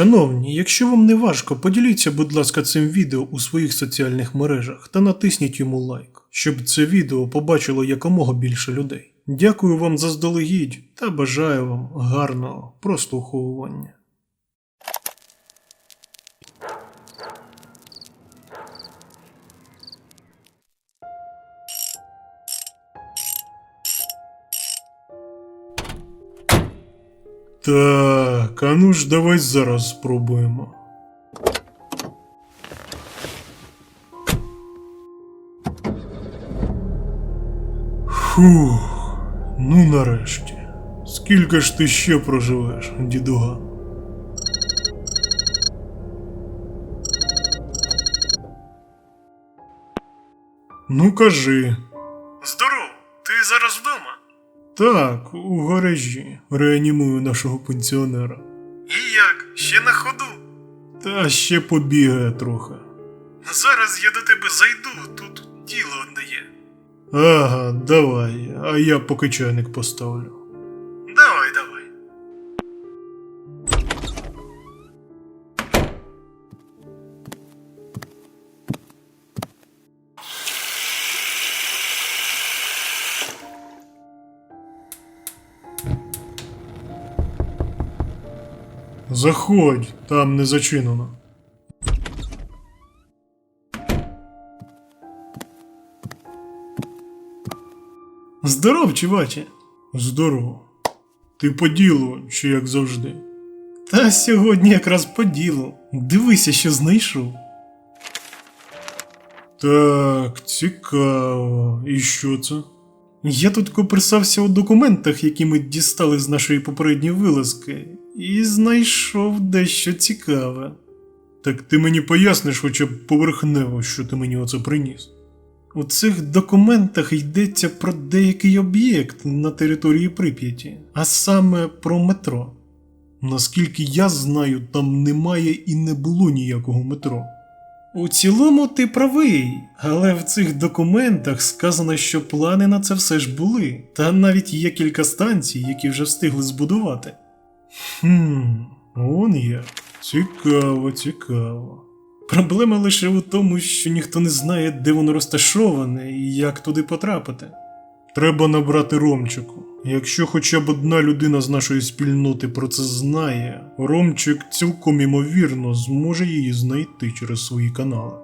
Шановні, якщо вам не важко, поділіться, будь ласка, цим відео у своїх соціальних мережах та натисніть йому лайк, щоб це відео побачило якомога більше людей. Дякую вам заздалегідь та бажаю вам гарного прослуховування. Так, а ну ж давай зараз спробуємо. Фух, ну нарешті. Скільки ж ти ще проживеш, дідуга? Ну кажи. Здоров, ти зараз вдома? Так, у гаражі. Реанімую нашого пенсіонера. І як? Ще на ходу? Та ще побігає трохи. Зараз я до тебе зайду, тут діло одне є. Ага, давай, а я поки чайник поставлю. Заходь, там не зачинено. Здоров, чуваче. Здорово. Ти по ділу, чи як завжди? Та сьогодні якраз по ділу. Дивися, що знайшов. Так, цікаво. І що це? Я тут коперсався у документах, які ми дістали з нашої попередньої вилазки, і знайшов дещо цікаве. Так ти мені поясниш хоча б поверхнево, що ти мені оце приніс. У цих документах йдеться про деякий об'єкт на території Прип'яті, а саме про метро. Наскільки я знаю, там немає і не було ніякого метро. У цілому ти правий, але в цих документах сказано, що плани на це все ж були, та навіть є кілька станцій, які вже встигли збудувати. Хм, он як. Цікаво, цікаво. Проблема лише у тому, що ніхто не знає, де воно розташоване і як туди потрапити. Треба набрати Ромчику. Якщо хоча б одна людина з нашої спільноти про це знає, Ромчик цілком імовірно зможе її знайти через свої канали.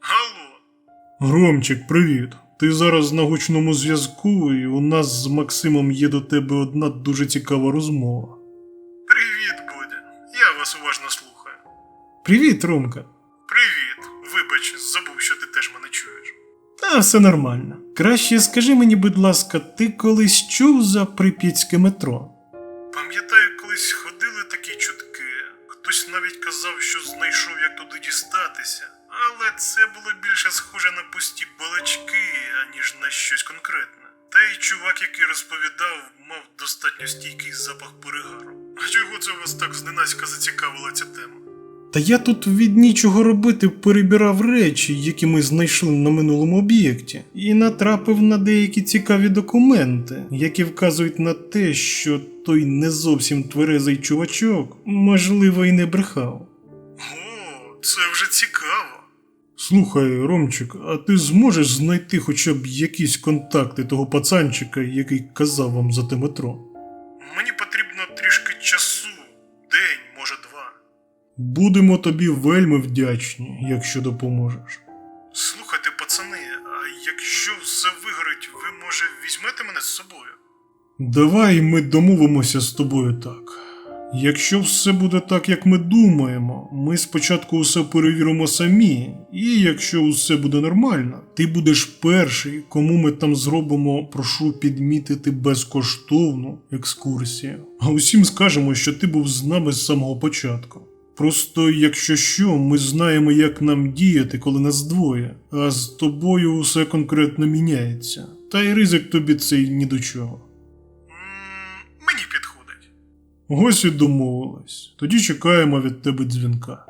Алло. Ромчик, привіт. Ти зараз на гучному зв'язку, і у нас з Максимом є до тебе одна дуже цікава розмова. Привіт, Бодя. Я вас уважно слухаю. Привіт, Ромка. Привіт. Вибач, забув, що ти теж мене чуєш. Та все нормально. Краще скажи мені, будь ласка, ти колись чув за прип'ятське метро? Розповідав, мав достатньо стійкий запах перегару. А чого це вас так зненацька зацікавила ця тема? Та я тут від нічого робити перебирав речі, які ми знайшли на минулому об'єкті, і натрапив на деякі цікаві документи, які вказують на те, що той не зовсім тверезий чувачок, можливо, і не брехав. О, це вже цікаво. Слухай, Ромчик, а ти зможеш знайти хоча б якісь контакти того пацанчика, який казав вам за те метро? Мені потрібно трішки часу, день, може два. Будемо тобі вельми вдячні, якщо допоможеш. Слухайте, пацани, а якщо все вигорить, ви, може, візьмете мене з собою? Давай ми домовимося з тобою так. Якщо все буде так, як ми думаємо, ми спочатку усе перевіримо самі, і якщо усе буде нормально, ти будеш перший, кому ми там зробимо, прошу підмітити безкоштовну екскурсію. А усім скажемо, що ти був з нами з самого початку. Просто, якщо що, ми знаємо, як нам діяти, коли нас двоє, а з тобою усе конкретно міняється. Та й ризик тобі цей ні до чого. Ось і домовились. Тоді чекаємо від тебе дзвінка.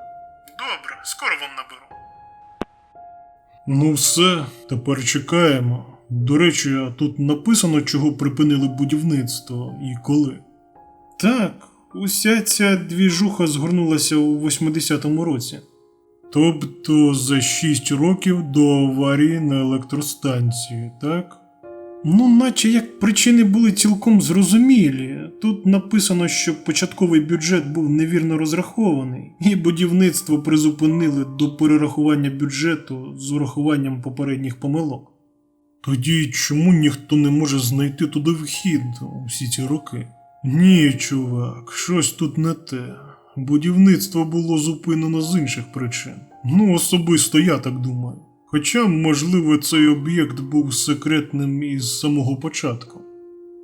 Добре, скоро вам наберу. Ну все, тепер чекаємо. До речі, а тут написано, чого припинили будівництво і коли. Так, уся ця двіжуха згорнулася у 80-му році. Тобто за 6 років до аварії на електростанції, так? Ну, наче як причини були цілком зрозумілі. Тут написано, що початковий бюджет був невірно розрахований, і будівництво призупинили до перерахування бюджету з урахуванням попередніх помилок. Тоді чому ніхто не може знайти туди вхід усі ці роки? Ні, чувак, щось тут не те. Будівництво було зупинено з інших причин. Ну, особисто я так думаю. Хоча, можливо, цей об'єкт був секретним із самого початку.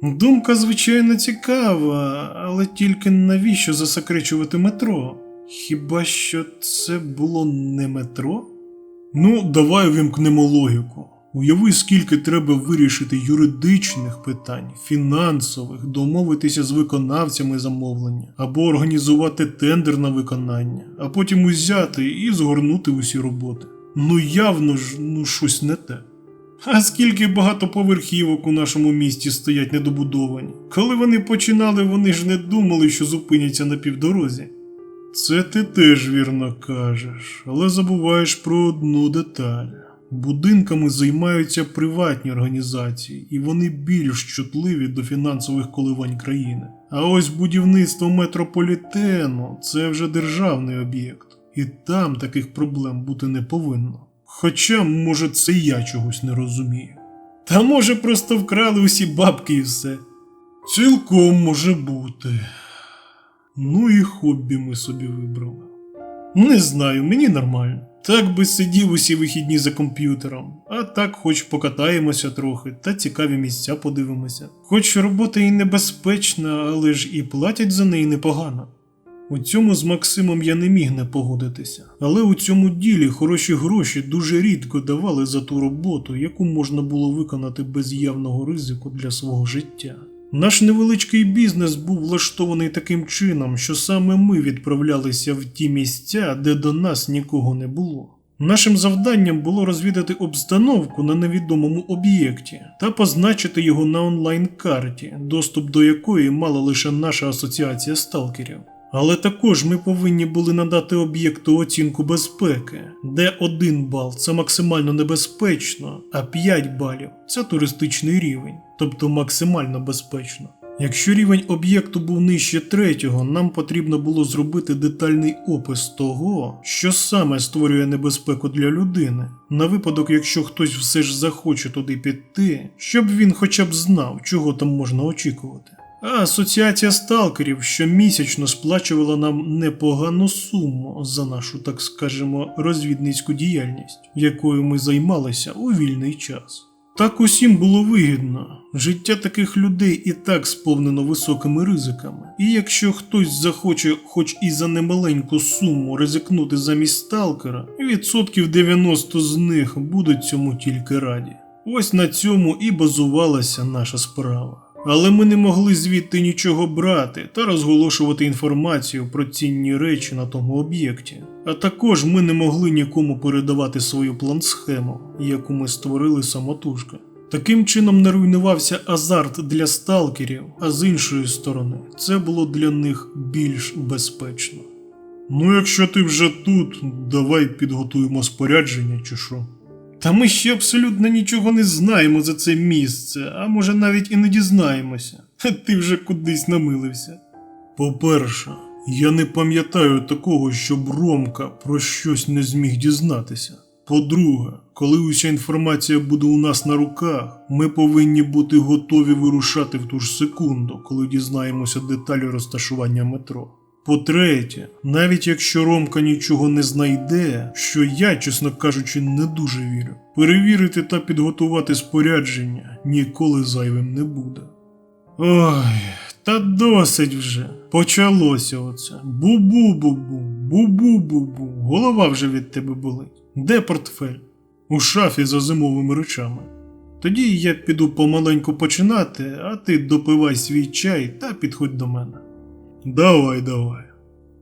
Думка, звичайно, цікава, але тільки навіщо засекречувати метро? Хіба що це було не метро? Ну, давай вимкнемо логіку. Уяви, скільки треба вирішити юридичних питань, фінансових, домовитися з виконавцями замовлення, або організувати тендер на виконання, а потім узяти і згорнути усі роботи. Ну явно ж, ну щось не те. А скільки багатоповерхівок у нашому місті стоять недобудовані. Коли вони починали, вони ж не думали, що зупиняться на півдорозі. Це ти теж вірно кажеш, але забуваєш про одну деталь. Будинками займаються приватні організації, і вони більш чутливі до фінансових коливань країни. А ось будівництво метрополітену це вже державний об'єкт, і там таких проблем бути не повинно. Хоча, може, це я чогось не розумію. Та може просто вкрали усі бабки і все. Цілком може бути. Ну і хобі ми собі вибрали. Не знаю, мені нормально. Так би сидів усі вихідні за комп'ютером, а так хоч покатаємося трохи та цікаві місця подивимося. Хоч робота і небезпечна, але ж і платять за неї непогано. У цьому з Максимом я не міг не погодитися, але у цьому ділі хороші гроші дуже рідко давали за ту роботу, яку можна було виконати без явного ризику для свого життя. Наш невеличкий бізнес був влаштований таким чином, що саме ми відправлялися в ті місця, де до нас нікого не було. Нашим завданням було розвідати обстановку на невідомому об'єкті та позначити його на онлайн-карті, доступ до якої мала лише наша асоціація сталкерів. Але також ми повинні були надати об'єкту оцінку безпеки, де 1 бал це максимально небезпечно, а 5 балів це туристичний рівень, тобто максимально безпечно. Якщо рівень об'єкту був нижче третього, нам потрібно було зробити детальний опис того, що саме створює небезпеку для людини, на випадок, якщо хтось все ж захоче туди піти, щоб він хоча б знав, чого там можна очікувати. Асоціація сталкерів щомісячно сплачувала нам непогану суму за нашу, так скажемо, розвідницьку діяльність, якою ми займалися у вільний час. Так усім було вигідно. Життя таких людей і так сповнено високими ризиками, і якщо хтось захоче, хоч і за немаленьку суму ризикнути замість сталкера, відсотків 90 з них будуть цьому тільки раді. Ось на цьому і базувалася наша справа. Але ми не могли звідти нічого брати та розголошувати інформацію про цінні речі на тому об'єкті. А також ми не могли нікому передавати свою план-схему, яку ми створили самотужки. Таким чином не руйнувався азарт для сталкерів, а з іншої сторони, це було для них більш безпечно. Ну, якщо ти вже тут, давай підготуємо спорядження чи що. Та ми ще абсолютно нічого не знаємо за це місце, а може навіть і не дізнаємося. Ти вже кудись намилився. По-перше, я не пам'ятаю такого, щоб Ромка про щось не зміг дізнатися. По-друге, коли уся інформація буде у нас на руках, ми повинні бути готові вирушати в ту ж секунду, коли дізнаємося деталі розташування метро. По-третє, навіть якщо Ромка нічого не знайде, що я, чесно кажучи, не дуже вірю, перевірити та підготувати спорядження ніколи зайвим не буде. Ой, та досить вже. Почалося оце. Бу-бу-бу-бу, бу-бу-бу-бу. Голова вже від тебе болить. Де портфель? У шафі за зимовими речами. Тоді я піду помаленьку починати, а ти допивай свій чай та підходь до мене. Давай, давай.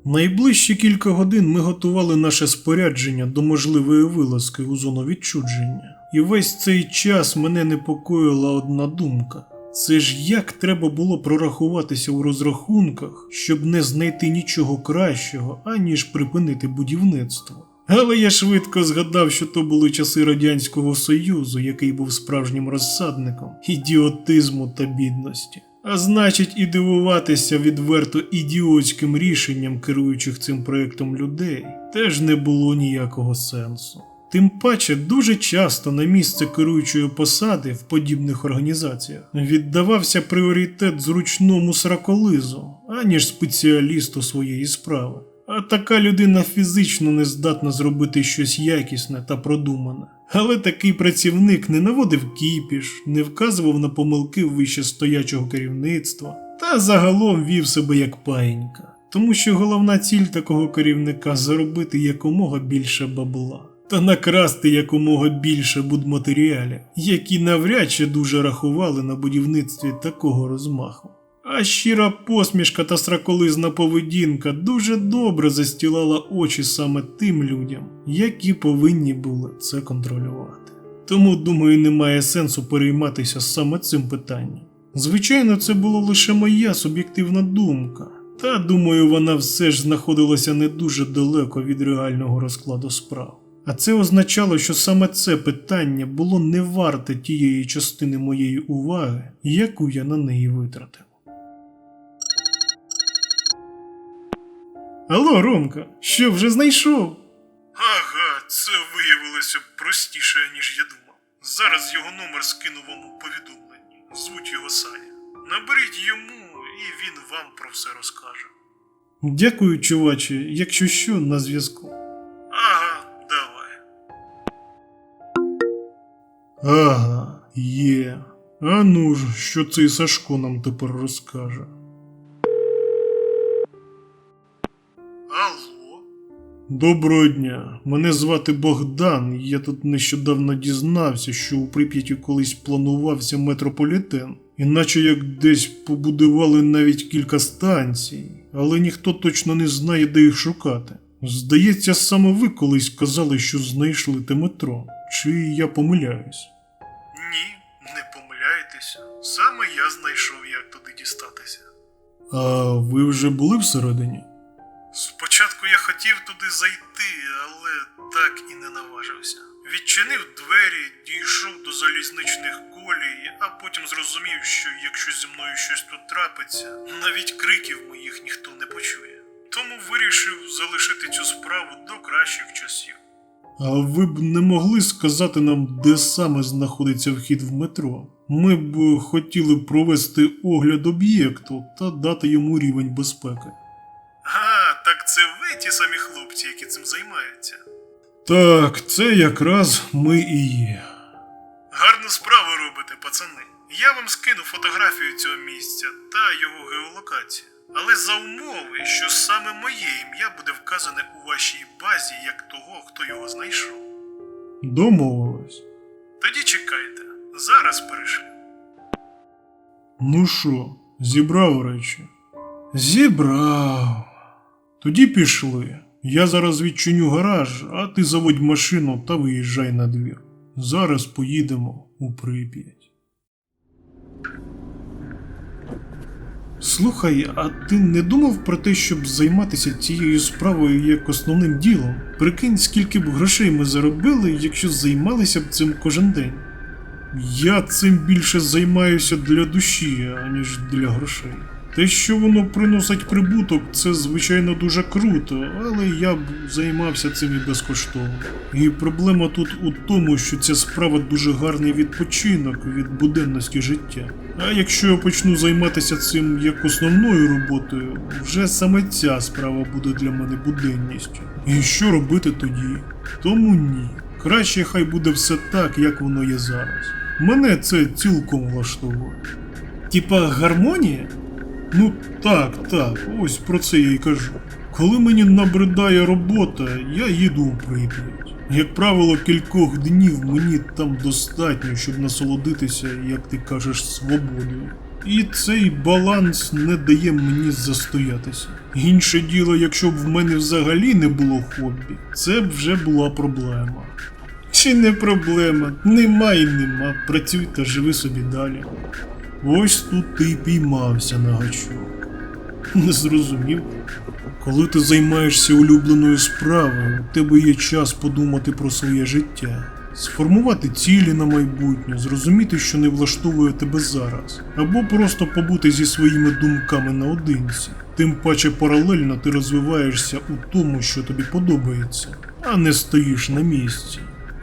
Найближчі кілька годин ми готували наше спорядження до можливої вилазки у зону відчудження, і весь цей час мене непокоїла одна думка. Це ж як треба було прорахуватися у розрахунках, щоб не знайти нічого кращого, аніж припинити будівництво. Але я швидко згадав, що то були часи Радянського Союзу, який був справжнім розсадником ідіотизму та бідності. А значить, і дивуватися відверто ідіотським рішенням керуючих цим проєктом людей теж не було ніякого сенсу. Тим паче дуже часто на місце керуючої посади в подібних організаціях віддавався пріоритет зручному сраколизу, аніж спеціалісту своєї справи. А така людина фізично не здатна зробити щось якісне та продумане. Але такий працівник не наводив кіпіш, не вказував на помилки вищестоячого керівництва та загалом вів себе як паїнька. Тому що головна ціль такого керівника заробити якомога більше бабла та накрасти якомога більше будматеріалів, які навряд чи дуже рахували на будівництві такого розмаху. А щира посмішка та сраколизна поведінка дуже добре застілала очі саме тим людям, які повинні були це контролювати. Тому, думаю, немає сенсу перейматися саме цим питанням. Звичайно, це була лише моя суб'єктивна думка, та думаю, вона все ж знаходилася не дуже далеко від реального розкладу справ. А це означало, що саме це питання було не варте тієї частини моєї уваги, яку я на неї витратив. Алло, Ромка, що вже знайшов? Ага, це виявилося простіше, ніж я думав. Зараз його номер скину вам у повідомленні. Звуть його Саня. Наберіть йому, і він вам про все розкаже. Дякую, чуваче, якщо що, на зв'язку. Ага, давай. Ага, є. А ну ж, що цей Сашко нам тепер розкаже. Алло. Доброго дня. Мене звати Богдан. Я тут нещодавно дізнався, що у Прип'яті колись планувався метрополітен, іначе як десь побудували навіть кілька станцій, але ніхто точно не знає, де їх шукати. Здається, саме ви колись казали, що знайшли те метро. Чи я помиляюсь? Ні, не помиляєтеся. Саме я знайшов, як туди дістатися. А ви вже були всередині? Спочатку я хотів туди зайти, але так і не наважився. Відчинив двері, дійшов до залізничних колій, а потім зрозумів, що якщо зі мною щось тут трапиться, навіть криків моїх ніхто не почує. Тому вирішив залишити цю справу до кращих часів. А ви б не могли сказати нам, де саме знаходиться вхід в метро? Ми б хотіли провести огляд об'єкту та дати йому рівень безпеки. Ті самі хлопці, які цим займаються. Так, це якраз ми і є. Гарну справу робите, пацани. Я вам скину фотографію цього місця та його геолокацію. Але за умови, що саме моє ім'я буде вказане у вашій базі як того, хто його знайшов. Домовились. Тоді чекайте, зараз перешлю. Ну що, зібрав речі? Зібрав. Тоді пішли. Я зараз відчиню гараж, а ти заводь машину та виїжджай на двір. Зараз поїдемо у Прип'ять. Слухай, а ти не думав про те, щоб займатися цією справою як основним ділом? Прикинь, скільки б грошей ми заробили, якщо займалися б цим кожен день. Я цим більше займаюся для душі, аніж для грошей. Те, що воно приносить прибуток, це звичайно дуже круто, але я б займався цим і безкоштовно. І проблема тут у тому, що ця справа дуже гарний відпочинок від буденності життя. А якщо я почну займатися цим як основною роботою, вже саме ця справа буде для мене буденністю. І що робити тоді? Тому ні. Краще хай буде все так, як воно є зараз. Мене це цілком влаштовує. Типа гармонія? Ну так, так, ось про це я й кажу. Коли мені набридає робота, я їду у Прип'ять. Як правило, кількох днів мені там достатньо, щоб насолодитися, як ти кажеш, свободою. І цей баланс не дає мені застоятися. Інше діло, якщо б в мене взагалі не було хобі, це б вже була проблема. Чи не проблема? Нема і нема. Працюй та живи собі далі. Ось тут ти піймався на гачок. Не зрозумів. Коли ти займаєшся улюбленою справою, у тебе є час подумати про своє життя, сформувати цілі на майбутнє, зрозуміти, що не влаштовує тебе зараз, або просто побути зі своїми думками наодинці. Тим паче паралельно ти розвиваєшся у тому, що тобі подобається, а не стоїш на місці.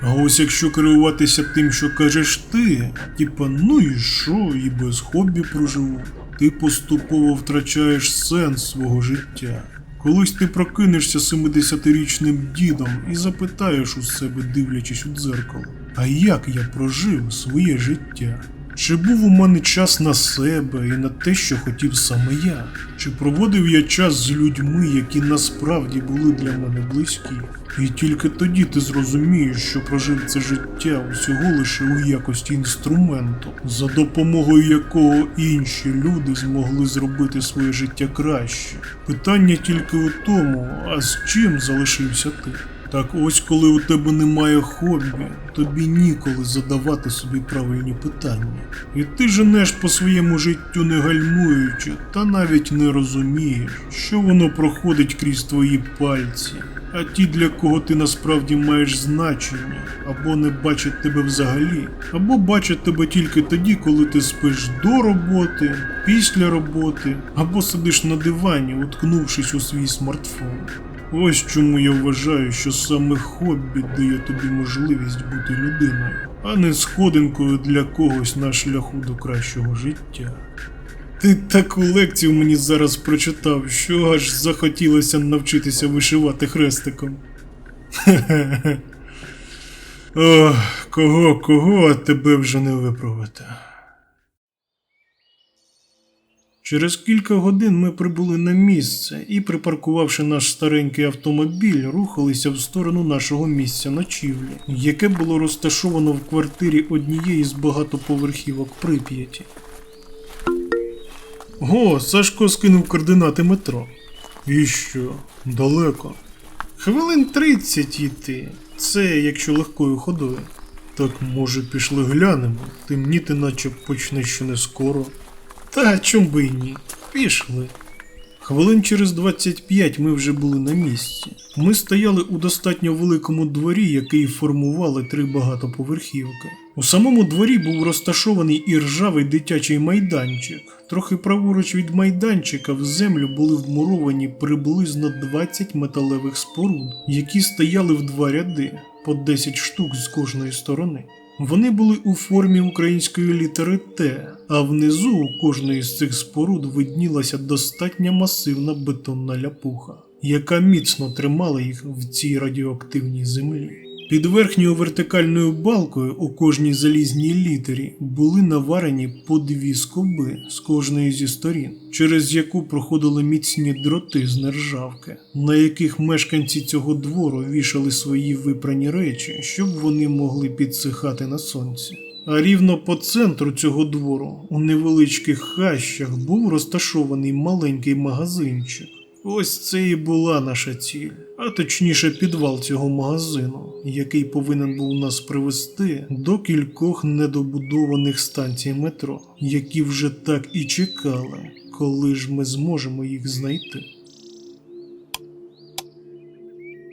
А ось якщо керуватися тим, що кажеш ти, типа ну і що, і без хобі проживу, ти поступово втрачаєш сенс свого життя. Колись ти прокинешся 70-річним дідом і запитаєш у себе, дивлячись у дзеркало, а як я прожив своє життя? Чи був у мене час на себе і на те, що хотів саме я? Чи проводив я час з людьми, які насправді були для мене близькі? І тільки тоді ти зрозумієш, що прожив це життя усього лише у якості інструменту, за допомогою якого інші люди змогли зробити своє життя краще. Питання тільки у тому, а з чим залишився ти? Так ось коли у тебе немає хобі, тобі ніколи задавати собі правильні питання. І ти женеш по своєму життю не гальмуючи, та навіть не розумієш, що воно проходить крізь твої пальці. А ті, для кого ти насправді маєш значення, або не бачать тебе взагалі, або бачать тебе тільки тоді, коли ти спиш до роботи, після роботи, або сидиш на дивані, уткнувшись у свій смартфон. Ось чому я вважаю, що саме хобі дає тобі можливість бути людиною, а не сходинкою для когось на шляху до кращого життя. Ти таку лекцію мені зараз прочитав, що аж захотілося навчитися вишивати хрестиком. Ох, кого, кого, а тебе вже не виправити. Через кілька годин ми прибули на місце і, припаркувавши наш старенький автомобіль, рухалися в сторону нашого місця ночівлі, яке було розташовано в квартирі однієї з багатоповерхівок Прип'яті. Го, Сашко скинув координати метро. І що? Далеко. Хвилин 30 йти. Це якщо легкою ходою. Так може пішли глянемо, темніти наче почне ще не скоро. Та чом би й ні. Пішли. Хвилин через 25 ми вже були на місці. Ми стояли у достатньо великому дворі, який формували три багатоповерхівки. У самому дворі був розташований і ржавий дитячий майданчик. Трохи праворуч від майданчика в землю були вмуровані приблизно 20 металевих споруд, які стояли в два ряди, по 10 штук з кожної сторони. Вони були у формі української літери Т, а внизу у кожної з цих споруд виднілася достатньо масивна бетонна ляпуха, яка міцно тримала їх в цій радіоактивній землі. Під верхньою вертикальною балкою у кожній залізній літері були наварені по дві скоби з кожної зі сторін, через яку проходили міцні дроти з нержавки, на яких мешканці цього двору вішали свої випрані речі, щоб вони могли підсихати на сонці. А рівно по центру цього двору, у невеличких хащах, був розташований маленький магазинчик. Ось це і була наша ціль, а точніше підвал цього магазину, який повинен був нас привести до кількох недобудованих станцій метро, які вже так і чекали, коли ж ми зможемо їх знайти.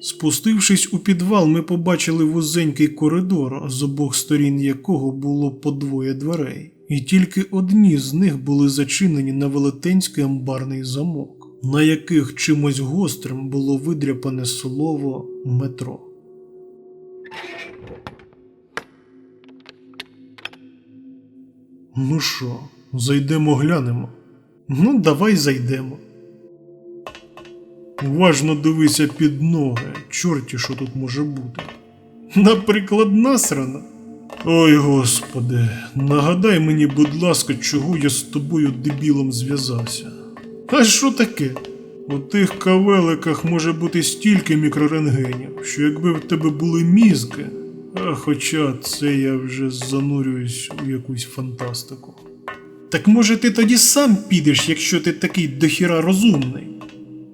Спустившись у підвал, ми побачили вузенький коридор, з обох сторін якого було по двоє дверей, і тільки одні з них були зачинені на велетенський амбарний замок, на яких чимось гострим було видряпане слово метро. Ну що, зайдемо глянемо? Ну, давай зайдемо. Уважно дивися під ноги, чорті, що тут може бути. Наприклад, насрано. Ой, господи, нагадай мені, будь ласка, чого я з тобою дебілом зв'язався. А що таке? У тих кавеликах може бути стільки мікрорентгенів, що якби в тебе були мізки, а хоча це я вже занурююсь у якусь фантастику. Так може ти тоді сам підеш, якщо ти такий дохіра розумний?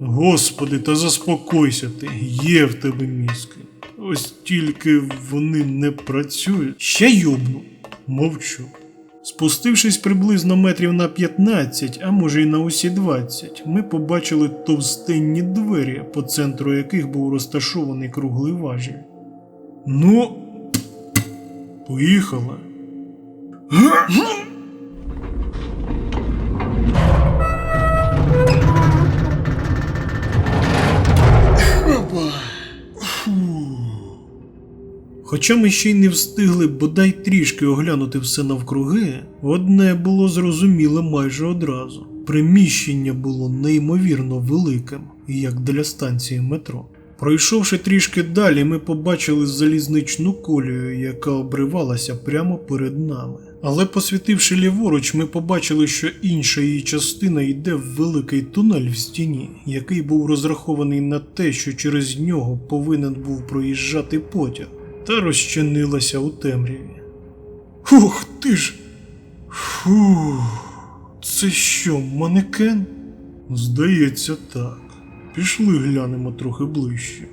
Господи, та заспокойся ти, є в тебе мізки. Ось тільки вони не працюють. Ще йобну. Мовчу. Спустившись приблизно метрів на 15, а може й на усі 20, ми побачили товстенні двері, по центру яких був розташований круглий важіль. Ну, поїхали. Хоча ми ще й не встигли бодай трішки оглянути все навкруги, одне було зрозуміле майже одразу. Приміщення було неймовірно великим, як для станції метро. Пройшовши трішки далі, ми побачили залізничну колію, яка обривалася прямо перед нами. Але посвітивши ліворуч, ми побачили, що інша її частина йде в великий тунель в стіні, який був розрахований на те, що через нього повинен був проїжджати потяг, та розчинилася у темряві. Ух ти ж! Фух, це що, манекен? Здається, так. Пішли глянемо трохи ближче.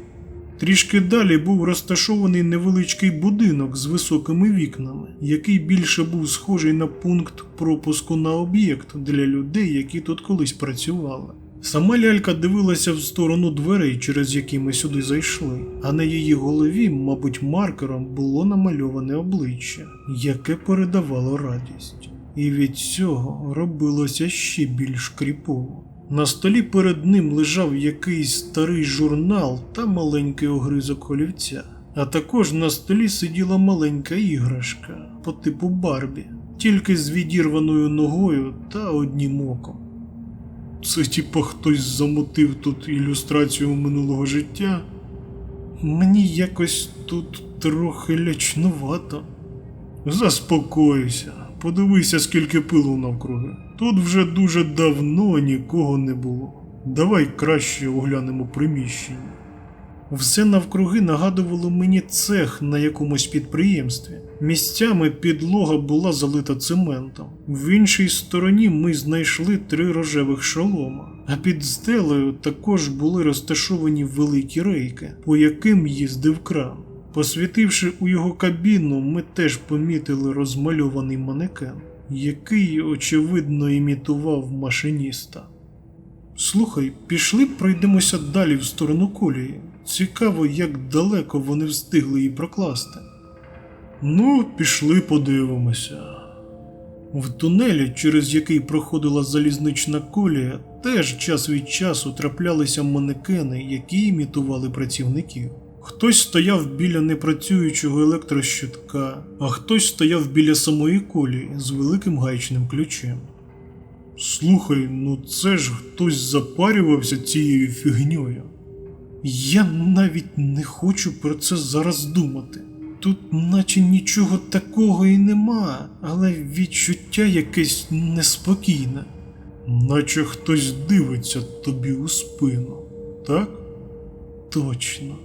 Трішки далі був розташований невеличкий будинок з високими вікнами, який більше був схожий на пункт пропуску на об'єкт для людей, які тут колись працювали. Сама лялька дивилася в сторону дверей, через які ми сюди зайшли, а на її голові, мабуть, маркером було намальоване обличчя, яке передавало радість. І від цього робилося ще більш кріпово. На столі перед ним лежав якийсь старий журнал та маленький огризок олівця. А також на столі сиділа маленька іграшка по типу Барбі, тільки з відірваною ногою та одним оком. Це типа хтось замотив тут ілюстрацію минулого життя. Мені якось тут трохи лячнувато. Заспокойся, подивися, скільки пилу навкруги. Тут вже дуже давно нікого не було. Давай краще оглянемо приміщення. Все навкруги нагадувало мені цех на якомусь підприємстві. Місцями підлога була залита цементом. В іншій стороні ми знайшли три рожевих шолома, а під стелею також були розташовані великі рейки, по яким їздив кран. Посвітивши у його кабіну, ми теж помітили розмальований манекен, який, очевидно, імітував машиніста. Слухай, пішли пройдемося далі в сторону колії. Цікаво, як далеко вони встигли її прокласти. Ну, пішли подивимося. В тунелі, через який проходила залізнична колія, теж час від часу траплялися манекени, які імітували працівників. Хтось стояв біля непрацюючого електрощитка, а хтось стояв біля самої колії з великим гаечним ключем. Слухай, ну це ж хтось запарювався цією фігньою. Я навіть не хочу про це зараз думати. Тут наче нічого такого і нема, але відчуття якесь неспокійне, наче хтось дивиться тобі у спину, так? Точно.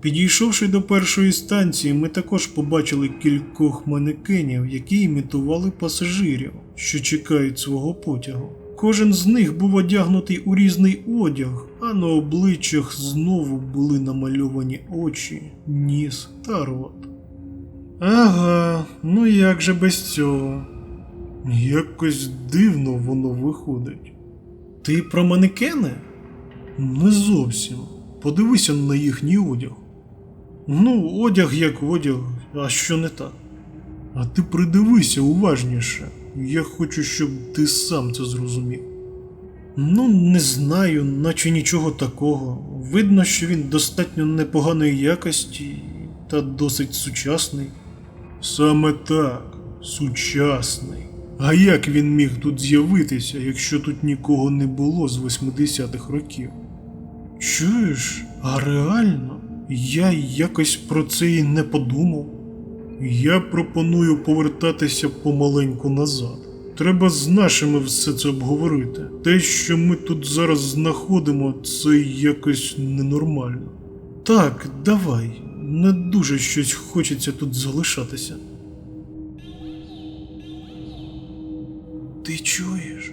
Підійшовши до першої станції, ми також побачили кількох манекенів, які імітували пасажирів, що чекають свого потягу. Кожен з них був одягнутий у різний одяг, а на обличчях знову були намальовані очі, ніс та рот. Ага, ну як же без цього? Якось дивно воно виходить. Ти про манекени? Не зовсім. Подивися на їхній одяг. Ну, одяг як одяг, а що не так? А ти придивися уважніше. Я хочу, щоб ти сам це зрозумів. Ну, не знаю, наче нічого такого. Видно, що він достатньо непоганої якості та досить сучасний. Саме так, сучасний. А як він міг тут з'явитися, якщо тут нікого не було з 80-х років? Чуєш, а реально? Я якось про це і не подумав. Я пропоную повертатися помаленьку назад. Треба з нашими все це обговорити. Те, що ми тут зараз знаходимо, це якось ненормально. Так, давай. Не дуже щось хочеться тут залишатися. Ти чуєш?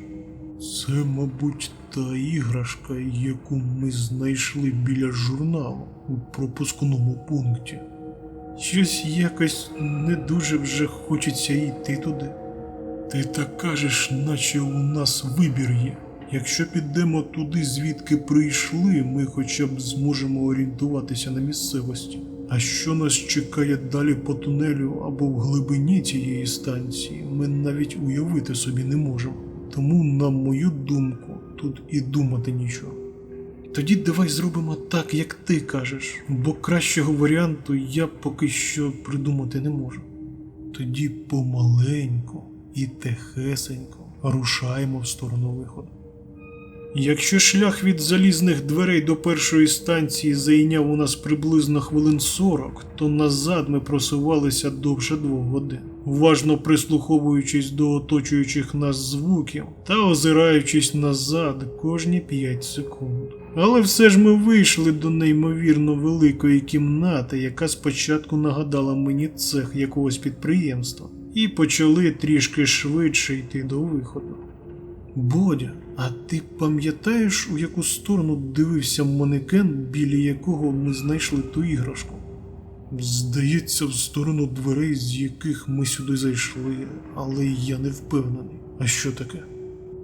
Це, мабуть, та іграшка, яку ми знайшли біля журналу у пропускному пункті. Щось якось не дуже вже хочеться йти туди. Ти так кажеш, наче у нас вибір є. Якщо підемо туди, звідки прийшли, ми хоча б зможемо орієнтуватися на місцевості. А що нас чекає далі по тунелю або в глибині цієї станції, ми навіть уявити собі не можемо. Тому, на мою думку, тут і думати нічого. Тоді давай зробимо так, як ти кажеш, бо кращого варіанту я поки що придумати не можу. Тоді помаленьку і тихесенько рушаємо в сторону виходу. Якщо шлях від залізних дверей до першої станції зайняв у нас приблизно хвилин 40, то назад ми просувалися довше двох годин, уважно прислуховуючись до оточуючих нас звуків та озираючись назад кожні 5 секунд. Але все ж ми вийшли до неймовірно великої кімнати, яка спочатку нагадала мені цех якогось підприємства, і почали трішки швидше йти до виходу. Бодя, а ти пам'ятаєш, у яку сторону дивився манекен, біля якого ми знайшли ту іграшку? Здається, в сторону дверей, з яких ми сюди зайшли, але я не впевнений. А що таке?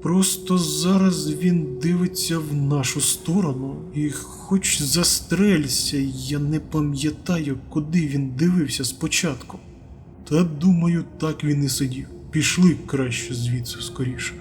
Просто зараз він дивиться в нашу сторону, і хоч застрелься, я не пам'ятаю, куди він дивився спочатку. Та думаю, так він і сидів. Пішли краще звідси скоріше.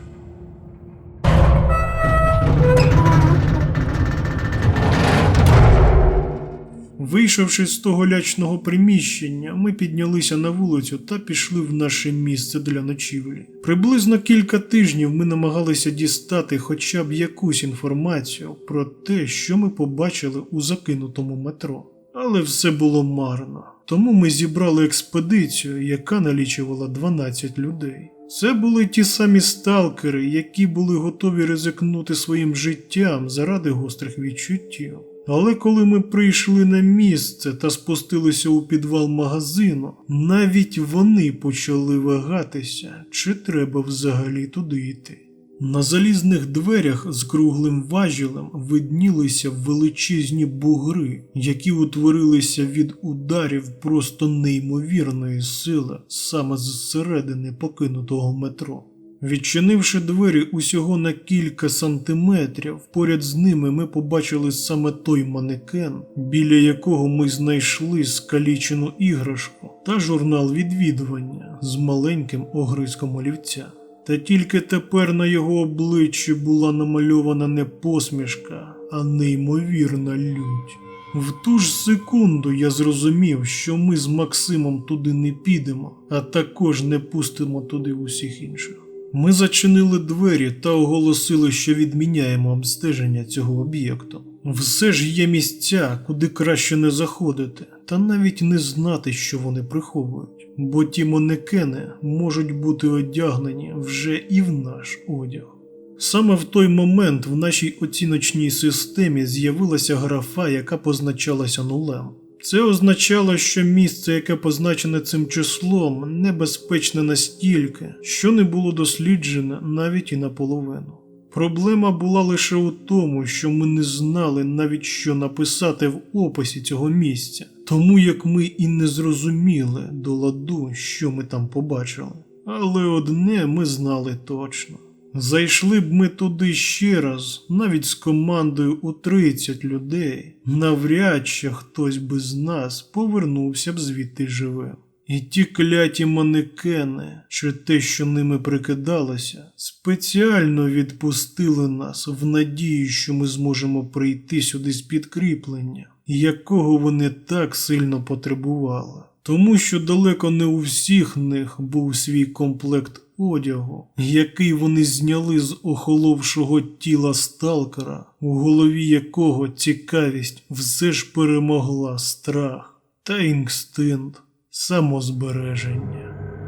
Вийшовши з того лячного приміщення, ми піднялися на вулицю та пішли в наше місце для ночівлі. Приблизно кілька тижнів ми намагалися дістати хоча б якусь інформацію про те, що ми побачили у закинутому метро. Але все було марно. Тому ми зібрали експедицію, яка налічувала 12 людей. Це були ті самі сталкери, які були готові ризикнути своїм життям заради гострих відчуттів. Але коли ми прийшли на місце та спустилися у підвал магазину, навіть вони почали вагатися, чи треба взагалі туди йти. На залізних дверях з круглим важілем виднілися величезні бугри, які утворилися від ударів просто неймовірної сили саме зсередини покинутого метро. Відчинивши двері усього на кілька сантиметрів, поряд з ними ми побачили саме той манекен, біля якого ми знайшли скалічену іграшку та журнал відвідування з маленьким огризком олівця. Та тільки тепер на його обличчі була намальована не посмішка, а неймовірна лють. В ту ж секунду я зрозумів, що ми з Максимом туди не підемо, а також не пустимо туди усіх інших. Ми зачинили двері та оголосили, що відміняємо обстеження цього об'єкту. Все ж є місця, куди краще не заходити, та навіть не знати, що вони приховують, бо ті манекени можуть бути одягнені вже і в наш одяг. Саме в той момент в нашій оціночній системі з'явилася графа, яка позначалася нулем. Це означало, що місце, яке позначене цим числом, небезпечне настільки, що не було досліджене навіть і наполовину. Проблема була лише у тому, що ми не знали навіть що написати в описі цього місця, тому як ми і не зрозуміли до ладу, що ми там побачили. Але одне ми знали точно. Зайшли б ми туди ще раз, навіть з командою у 30 людей, навряд чи хтось би з нас повернувся б звідти живим. І ті кляті манекени, чи те, що ними прикидалося, спеціально відпустили нас в надії, що ми зможемо прийти сюди з підкріплення, якого вони так сильно потребували. Тому що далеко не у всіх них був свій комплект одягу, який вони зняли з охоловшого тіла сталкера, у голові якого цікавість все ж перемогла страх та інстинкт самозбереження.